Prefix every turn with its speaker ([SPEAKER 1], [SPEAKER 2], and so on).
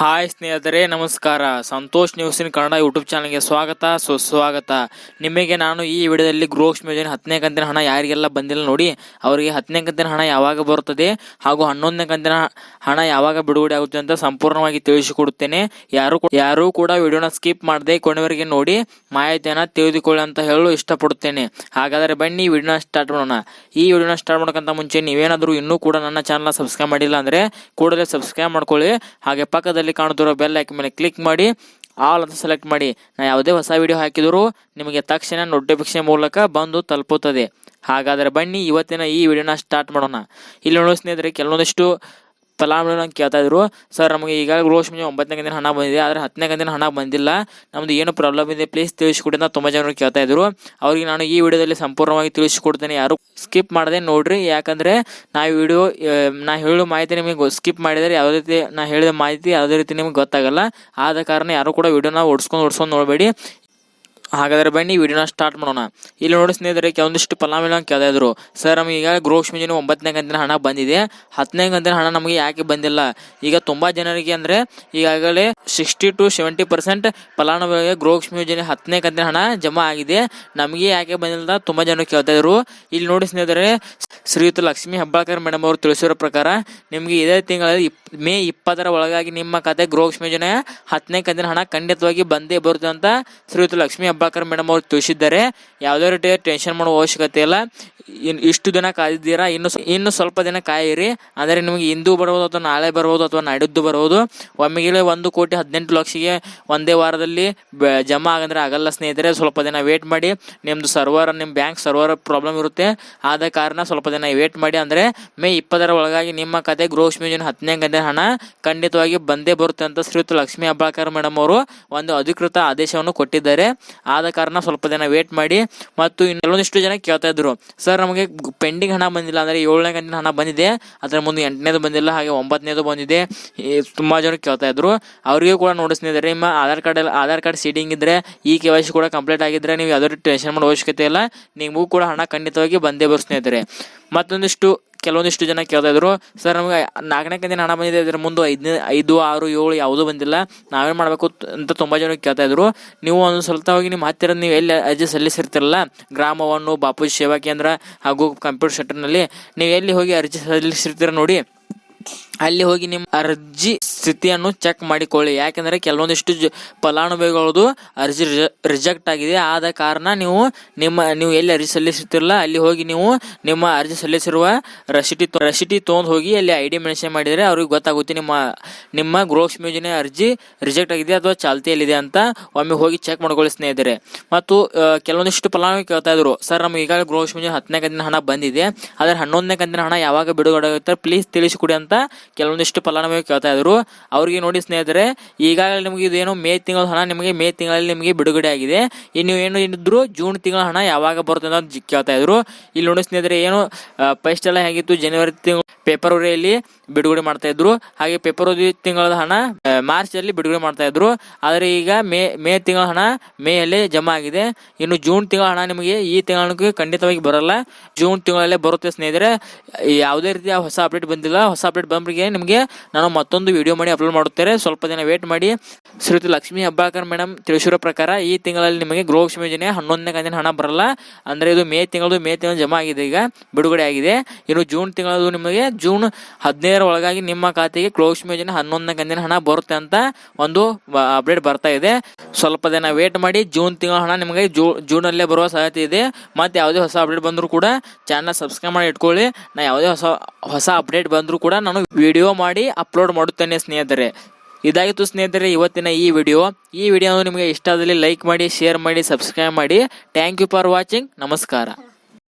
[SPEAKER 1] Hi ಸ್ನೇಹಿತರೆ, ನಮಸ್ಕಾರ. Santosh ನ್ಯೂಸಿನ Kannada YouTube ಚಾನಲ್ಗೆ ಸ್ವಾಗತ. ಸುಸ್ವಾಗತ. ನಿಮಗೆ ನಾನು ಈ ವಿಡಿಯೋದಲ್ಲಿ ಗೃಹಲಕ್ಷ್ಮಿ ಯೋಜನೆ ಹತ್ತನೇ ಕಂತಿನ ಹಣ ಯಾರಿಗೆಲ್ಲ ಬಂದಿಲ್ಲ ನೋಡಿ, ಅವರಿಗೆ ಹತ್ತನೇ ಕಂತಿನ ಹಣ ಯಾವಾಗ ಬರುತ್ತದೆ ಹಾಗೂ ಹನ್ನೊಂದನೇ ಕಂತಿನ ಹಣ ಯಾವಾಗ ಬಿಡುಗಡೆ ಆಗುತ್ತೆ ಅಂತ ಸಂಪೂರ್ಣವಾಗಿ ತಿಳಿಸಿಕೊಡುತ್ತೇನೆ. ಯಾರು ಯಾರೂ ಕೂಡ ವಿಡಿಯೋನ ಸ್ಕಿಪ್ ಮಾಡದೆ ಕೊನೆವರೆಗೆ ನೋಡಿ, ಮಾಹಿತಿಯನ್ನು ತಿಳಿದುಕೊಳ್ಳಿ ಅಂತ ಹೇಳಲು ಇಷ್ಟಪಡುತ್ತೇನೆ. ಹಾಗಾದರೆ ಬನ್ನಿ, ವಿಡಿಯೋನ ಸ್ಟಾರ್ಟ್ ಮಾಡೋಣ. ಈ ವಿಡಿಯೋನ ಸ್ಟಾರ್ಟ್ ಮಾಡೋಕ್ಕಂತ ಮುಂಚೆ ನೀವೇನಾದರೂ ಇನ್ನೂ ಕೂಡ ನನ್ನ ಚಾನಲ್ನ ಸಬ್ಸ್ಕ್ರೈಬ್ ಮಾಡಿಲ್ಲ ಅಂದರೆ ಕೂಡಲೇ ಸಬ್ಸ್ಕ್ರೈಬ್ ಮಾಡ್ಕೊಳ್ಳಿ. ಹಾಗೆ ಪಕ್ಕದಲ್ಲಿ ಕಾಣುತ್ತಿರೋ ಬೆಲ್ ಐಕನ್ ಮೇಲೆ ಕ್ಲಿಕ್ ಮಾಡಿ ಆಲ್ ಅಂತ ಸೆಲೆಕ್ಟ್ ಮಾಡಿ. ನಾ ಯಾವುದೇ ಹೊಸ ವಿಡಿಯೋ ಹಾಕಿದರೂ ನಿಮಗೆ ತಕ್ಷಣ ನೋಟಿಫಿಕೇಶನ್ ಮೂಲಕ ಬಂದು ತಲುಪುತ್ತದೆ. ಹಾಗಾದರೆ ಬನ್ನಿ, ಇವತ್ತಿನ ಈ ವಿಡಿಯೋನ ಸ್ಟಾರ್ಟ್ ಮಾಡೋಣ. ಇಲ್ಲಿ ನೋಡೋ ಸ್ನೇಹಿತರೆ, ಕೆಲವೊಂದಿಷ್ಟು ಫಲಾನುಭವಿಗಳನ್ನ ಕೇಳ್ತಾ ಇದ್ರು. ಸರ್, ನಮಗೆ ಈಗ ಗೃಹಲಕ್ಷ್ಮಿ ಒಂಬತ್ತನೇ ಗಂಟೆ ಹಣ ಬಂದಿದೆ. ಆದರೆ ಹತ್ತನೇ ಗಂಟೆ ಹಣ ಬಂದಿಲ್ಲ. ನಮ್ದು ಏನು ಪ್ರಾಬ್ಲಮ್ ಇದೆ. ಪ್ಲೀಸ್ ತಿಳಿಸ್ಕೊಡಿ ಅಂತ ತುಂಬ ಜನರು ಕೇಳ್ತಾ ಇದ್ರು. ಅವ್ರಿಗೆ ನಾನು ಈ ವಿಡಿಯೋದಲ್ಲಿ ಸಂಪೂರ್ಣವಾಗಿ ತಿಳಿಸ್ಕೊಡ್ತೇನೆ. ಯಾರು ಸ್ಕಿಪ್ ಮಾಡದೆ ನೋಡ್ರಿ. ಯಾಕಂದ್ರೆ ನಾ ವಿಡಿಯೋ ನಾ ಹೇಳೋ ಮಾಹಿತಿ ನಿಮಗೆ ಸ್ಕಿಪ್ ಮಾಡಿದರೆ ಯಾವುದೇ ರೀತಿ ನಾ ಹೇಳಿದ ಮಾಹಿತಿ ಯಾವುದೇ ರೀತಿ ನಿಮ್ಗೆ ಗೊತ್ತಾಗಲ್ಲ. ಆದ ಕಾರಣ ಯಾರು ಕೂಡ ವಿಡಿಯೋನ ಓಡಿಸ್ಕೊಂಡು ಓಡಿಸ್ಕೊಂಡು ನೋಡಬೇಡಿ. ಹಾಗಾದ್ರೆ ಬನ್ನಿ ವಿಡಿಯೋನ ಸ್ಟಾರ್ಟ್ ಮಾಡೋಣ. ಇಲ್ಲಿ ನೋಡಿ ಸ್ನೇಹಿತರೆ, ಕೆಲವೊಂದಿಷ್ಟು ಫಲಾನುಭವಿಗಳು ಕೇಳಿದ್ರು ಸರ್, ನಮಗೆ ಈಗ ಗೃಹಲಕ್ಷ್ಮಿ ಯೋಜನೆ ಒಂಬತ್ತನೇ ಕಂತಿನ ಹಣ ಬಂದಿದೆ. ಹತ್ತನೇ ಕಂತಿನ ಹಣ ನಮಗೆ ಯಾಕೆ ಬಂದಿಲ್ಲ? ಈಗ ತುಂಬಾ ಜನರಿಗೆ ಅಂದ್ರೆ ಈಗಾಗಲೇ ಸಿಕ್ಸ್ಟಿ ಟು ಸೆವೆಂಟಿ ಪರ್ಸೆಂಟ್ ಫಲಾನುಭವಿಗೆ ಗೃಹಲಕ್ಷ್ಮಿ ಯೋಜನೆ ಹತ್ತನೇ ಕಂತಿನ ಹಣ ಜಮಾ ಆಗಿದೆ. ನಮಗೆ ಯಾಕೆ ಬಂದಿಲ್ಲ ತುಂಬಾ ಜನ ಕೇಳ್ತಾ ಇದ್ರು. ಇಲ್ಲಿ ನೋಡಿ ಸ್ನೇಹಿತರೆ ಶ್ರೀಯುತ ಲಕ್ಷ್ಮೀ ಹೆಬ್ಬಾಳ್ಕರ್ ಮೇಡಮ್ ಅವರು ತಿಳಿಸಿರೋ ಪ್ರಕಾರ ನಿಮಗೆ ಇದೇ ತಿಂಗಳಲ್ಲಿ ಇಪ್, ಮೇ ಇಪ್ಪತ್ತರ ಒಳಗಾಗಿ ನಿಮ್ಮ ಖಾತೆ ಗೃಹಲಕ್ಷ್ಮಿ ಯೋಜನೆಯ ಹತ್ತನೇ ಕಂತಿನ ಹಣ ಖಂಡಿತವಾಗಿ ಬಂದೇ ಬರುತ್ತೆ ಅಂತ ಶ್ರೀಯುತ ಲಕ್ಷ್ಮೀ ಹೆಬ್ಬಾಳ್ಕರ್ ಮೇಡಮ್ ಅವರು ತಿಳಿಸಿದ್ದಾರೆ. ಯಾವುದೇ ರೀತಿಯ ಟೆನ್ಷನ್ ಮಾಡುವ ಅವಶ್ಯಕತೆ ಇಲ್ಲ. ಇನ್ನು ಇಷ್ಟು ದಿನ ಕಾದಿದ್ದೀರಾ? ಇನ್ನು ಇನ್ನು ಸ್ವಲ್ಪ ದಿನ ಕಾಯಿರಿ. ಅಂದರೆ ನಿಮಗೆ ಇಂದು ಬರ್ಬೋದು ಅಥವಾ ನಾಳೆ ಬರ್ಬೋದು ಅಥವಾ ನಾಡಿದ್ದು ಬರ್ಬೋದು. ಒಮ್ಮೆಗೆ ಒಂದು ಕೋಟಿ ಹದಿನೆಂಟು ಲಕ್ಷಗೆ ಒಂದೇ ವಾರದಲ್ಲಿ ಜಮಾ ಆಗಂದ್ರೆ ಆಗಲ್ಲ ಸ್ನೇಹಿತರೆ. ಸ್ವಲ್ಪ ದಿನ ವೇಟ್ ಮಾಡಿ. ನಿಮ್ಮದು ಸರ್ವರ್ ನಿಮ್ಮ ಬ್ಯಾಂಕ್ ಸರ್ವರ್ ಪ್ರಾಬ್ಲಮ್ ಇರುತ್ತೆ. ಆದ ಕಾರಣ ಸ್ವಲ್ಪ ದಿನ ವೇಟ್ ಮಾಡಿ ಅಂದರೆ ಮೇ ಇಪ್ಪತ್ತರ ಒಳಗಾಗಿ ನಿಮ್ಮ ಕತೆ ಗ್ರೋಸ್ ಯೋಜನೆ ಹತ್ತನೇ ಗಂಟೆ ಹಣ ಖಂಡಿತವಾಗಿ ಬಂದೇ ಬರುತ್ತೆ ಅಂತ ಶ್ರೀಯುತ ಲಕ್ಷ್ಮಿ ಹೆಬ್ಬಾಳ್ಕರ್ ಮೇಡಮ್ ಅವರು ಒಂದು ಅಧಿಕೃತ ಆದೇಶವನ್ನು ಕೊಟ್ಟಿದ್ದಾರೆ. ಆದ ಕಾರಣ ಸ್ವಲ್ಪ ದಿನ ವೇಟ್ ಮಾಡಿ ಮತ್ತು ಇನ್ನು ಕೆಲವೊಂದಿಷ್ಟು ಜನ ಕೇಳ್ತಾ ಇದ್ರು. ಸರ್, ನಮಗೆ ಪೆಂಡಿಂಗ್ ಹಣ ಬಂದಿಲ್ಲ ಅಂದರೆ ಏಳನೇ ಗಂಟೆ ಹಣ ಬಂದಿದೆ. ಅದರ ಮುಂದೆ ಎಂಟನೇದು ಬಂದಿಲ್ಲ, ಹಾಗೆ ಒಂಬತ್ತನೇದು ಬಂದಿದೆ. ತುಂಬ ಜನ ಕೇಳ್ತಾ ಇದ್ರು. ಅವರಿಗೂ ಕೂಡ ನೋಡಿಸ್ತಿದ್ದಾರೆ ನಿಮ್ಮ ಆಧಾರ್ ಕಾರ್ಡ್ ಎಲ್ಲ, ಆಧಾರ್ ಕಾರ್ಡ್ ಸೀಟಿಂಗ್ ಇದ್ರೆ, ಈ ಕೆ ವೈ ಸಿ ಕೂಡ ಕಂಪ್ಲೀಟ್ ಆಗಿದ್ರೆ ನೀವು ಯಾವುದೇ ಟೆನ್ಷನ್ ಮಾಡೋ ಅವಶ್ಯಕತೆ ಇಲ್ಲ. ನಿಮಗೂ ಕೂಡ ಹಣ ಖಂಡಿತವಾಗಿ ಬಂದೇ ಬರೋ ಸ್ನೇಹಿತರೆ. ಮತ್ತೊಂದಿಷ್ಟು, ಕೆಲವೊಂದಿಷ್ಟು ಜನ ಕೇಳ್ತಾ ಇದ್ರು. ಸರ್, ನಮಗೆ ನಾಲ್ಕನೇ ಕಂದಿನ ಹಣ ಬಂದಿದೆ. ಇದ್ರ ಮುಂದೆ ಐದನೇ, ಐದು, ಆರು, ಏಳು ಯಾವುದೂ ಬಂದಿಲ್ಲ. ನಾವೇನು ಮಾಡಬೇಕು ಅಂತ ತುಂಬ ಜನ ಕೇಳ್ತಾ ಇದ್ರು. ನೀವು ಒಂದು ಸ್ವಲ್ಪ ಹೋಗಿ ನಿಮ್ಮ ಹತ್ತಿರ ನೀವು ಎಲ್ಲಿ ಅರ್ಜಿ ಸಲ್ಲಿಸಿರ್ತಿರಲ್ಲ, ಗ್ರಾಮವನ್ನು, ಬಾಪೂಜಿ ಸೇವಾ ಕೇಂದ್ರ ಹಾಗೂ ಕಂಪ್ಯೂಟರ್ ಸೆಂಟರ್ನಲ್ಲಿ ನೀವು ಎಲ್ಲಿ ಹೋಗಿ ಅರ್ಜಿ ಸಲ್ಲಿಸಿರ್ತೀರ ನೋಡಿ. ಅಲ್ಲಿ ಹೋಗಿ ನಿಮ್ಮ ಅರ್ಜಿ ಸ್ಥಿತಿಯನ್ನು ಚೆಕ್ ಮಾಡಿಕೊಳ್ಳಿ. ಯಾಕೆಂದರೆ ಕೆಲವೊಂದಿಷ್ಟು ಫಲಾನುಭವಿಗಳದು ಅರ್ಜಿ ರಿಜೆಕ್ಟ್ ಆಗಿದೆ. ಆದ ಕಾರಣ ನೀವು ನಿಮ್ಮ, ನೀವು ಎಲ್ಲಿ ಅರ್ಜಿ ಸಲ್ಲಿಸುತ್ತಿರಲ್ಲ, ಅಲ್ಲಿ ಹೋಗಿ ನೀವು ನಿಮ್ಮ ಅರ್ಜಿ ಸಲ್ಲಿಸಿರುವ ರಸೀಟಿ ರಸೀಟಿ ತೊಗೊಂಡು ಹೋಗಿ ಅಲ್ಲಿ ಐ ಡಿ ಮೆನ್ಷನ್ ಮಾಡಿದರೆ ಅವ್ರಿಗೆ ಗೊತ್ತಾಗುತ್ತೆ ನಿಮ್ಮ ನಿಮ್ಮ ಗೃಹಲಕ್ಷ್ಮಿ ಯೋಜನೆ ಅರ್ಜಿ ರಿಜೆಕ್ಟ್ ಆಗಿದೆ ಅಥವಾ ಚಾಲ್ತಿಯಲ್ಲಿದೆ ಅಂತ ಒಮ್ಮೆ ಹೋಗಿ ಚೆಕ್ ಮಾಡ್ಕೊಳ್ಳಿ ಸ್ನೇಹಿತರೆ. ಮತ್ತು ಕೆಲವೊಂದಿಷ್ಟು ಫಲಾನುಭವಿ ಕೇಳ್ತಾ ಇದ್ರು, ಸರ್, ನಮ್ಗೆ ಈಗಾಗಲೇ ಗೃಹಲಕ್ಷ್ಮಿ ಯೋಜನೆ ಹತ್ತನೇ ಕಂತಿನ ಹಣ ಬಂದಿದೆ. ಆದರೆ ಹನ್ನೊಂದನೇ ಕಂತಿನ ಹಣ ಯಾವಾಗ ಬಿಡುಗಡೆ ಆಗುತ್ತೆ? ಪ್ಲೀಸ್ ತಿಳಿಸಿಕೊಡಿ ಅಂತ ಕೆಲವೊಂದಿಷ್ಟು ಫಲಾನುಭವಿ ಕೇಳ್ತಾ ಇದ್ರು. ಅವ್ರಿಗೆ ನೋಡಿ ಸ್ನೇಹಿತರೆ, ಈಗಾಗಲೇ ನಿಮಗೆ ಇದೇನು ಮೇ ತಿಂಗಳ ಹಣ ನಿಮಗೆ, ಮೇ ತಿಂಗಳಲ್ಲಿ ನಿಮಗೆ ಬಿಡುಗಡೆ ಆಗಿದೆ. ಇನ್ನು ಏನು ಏನಿದ್ರು ಜೂನ್ ತಿಂಗಳ ಹಣ ಯಾವಾಗ ಬರುತ್ತೆ ಅಂತ ಕೇಳ್ತಾ ಇದ್ರು. ಇಲ್ಲಿ ನೋಡಿ ಸ್ನೇಹಿತರೆ, ಏನು ಫಸ್ಟ್ ಎಲ್ಲ ಹೇಗಿತ್ತು? ಜನವರಿ ತಿಂಗಳು ಫೆಬ್ರವರಿಯಲ್ಲಿ ಬಿಡುಗಡೆ ಮಾಡ್ತಾ ಇದ್ರು. ಹಾಗೆ ಫೆಬ್ರವರಿ ತಿಂಗಳ ಹಣ ಮಾರ್ಚ್ ಅಲ್ಲಿ ಬಿಡುಗಡೆ ಮಾಡ್ತಾ ಇದ್ರು. ಆದರೆ ಈಗ ಮೇ ಮೇ ತಿಂಗಳ ಹಣ ಮೇ ಅಲ್ಲಿ ಜಮಾ ಆಗಿದೆ. ಇನ್ನು ಜೂನ್ ತಿಂಗಳ ಹಣ ನಿಮಗೆ ಈ ತಿಂಗಳಿಗೆ ಖಂಡಿತವಾಗಿ ಬರಲ್ಲ. ಜೂನ್ ತಿಂಗಳಲ್ಲೇ ಬರುತ್ತೆ ಸ್ನೇಹಿತರೆ. ಯಾವುದೇ ರೀತಿಯ ಹೊಸ ಅಪ್ಡೇಟ್ ಬಂದಿಲ್ಲ. ಹೊಸ ಅಪ್ಡೇಟ್ ಬಂದ್ರಿಗೆ ನಿಮಗೆ ನಾನು ಮತ್ತೊಂದು ವಿಡಿಯೋ ಮಾಡಿ ಅಪ್ಲೋಡ್ ಮಾಡುತ್ತೇನೆ. ಸ್ವಲ್ಪ ದಿನ ವೇಟ್ ಮಾಡಿ. ಶ್ರೀಯುತ ಲಕ್ಷ್ಮೀ ಹೆಬ್ಬಾಳ್ಕರ್ ಮೇಡಮ್, ತಿಳಿಸಿರೋ ಪ್ರಕಾರ ಈ ತಿಂಗಳಲ್ಲಿ ನಿಮಗೆ ಗೃಹಲಕ್ಷ್ಮಿ ಯೋಜನೆ ಹನ್ನೊಂದನೇ ಕಂತಿನ ಹಣ ಬರಲ್ಲ. ಅಂದ್ರೆ ಇದು ಮೇ ತಿಂಗಳದು, ಮೇ ತಿಂಗಳು ಜಮಾ ಆಗಿದೆ ಈಗ, ಬಿಡುಗಡೆ ಆಗಿದೆ. ಇನ್ನು ಜೂನ್ ತಿಂಗಳದು ನಿಮಗೆ ಜೂನ್ ಹದಿನೈದರ ಒಳಗಾಗಿ ನಿಮ್ಮ ಖಾತೆಗೆ ಗೃಹಲಕ್ಷ್ಮಿ ಯೋಜನೆ ಹನ್ನೊಂದನೇ ಕಂತಿನ ಹಣ ಬರುತ್ತೆ ಅಂತ ಒಂದು ಅಪ್ಡೇಟ್ ಬರ್ತಾ ಇದೆ. ಸ್ವಲ್ಪ ದಿನ ವೇಟ್ ಮಾಡಿ, ಜೂನ್ ತಿಂಗಳ ಹಣ ನಿಮಗೆ ಜೂ, ಜೂನಲ್ಲೇ ಬರುವ ಸಾಧ್ಯತೆ ಇದೆ. ಮತ್ತು ಯಾವುದೇ ಹೊಸ ಅಪ್ಡೇಟ್ ಬಂದರೂ ಕೂಡ ಚಾನಲ್ ಸಬ್ಸ್ಕ್ರೈಬ್ ಮಾಡಿ ಇಟ್ಕೊಳ್ಳಿ. ನಾ ಯಾವುದೇ ಹೊಸ ಹೊಸ ಅಪ್ಡೇಟ್ ಬಂದರೂ ಕೂಡ ನಾನು ವಿಡಿಯೋ ಮಾಡಿ ಅಪ್ಲೋಡ್ ಮಾಡುತ್ತೇನೆ ಸ್ನೇಹಿತರೆ. ಇದಾಗಿತ್ತು ಸ್ನೇಹಿತರೆ, ಇವತ್ತಿನ ಈ ವಿಡಿಯೋ. ಈ ವಿಡಿಯೋ ನಿಮಗೆ ಇಷ್ಟ ಆದಲ್ಲಿ ಲೈಕ್ ಮಾಡಿ, ಶೇರ್ ಮಾಡಿ, ಸಬ್ಸ್ಕ್ರೈಬ್ ಮಾಡಿ. ಥ್ಯಾಂಕ್ ಯು ಫಾರ್ ವಾಚಿಂಗ್ ನಮಸ್ಕಾರ.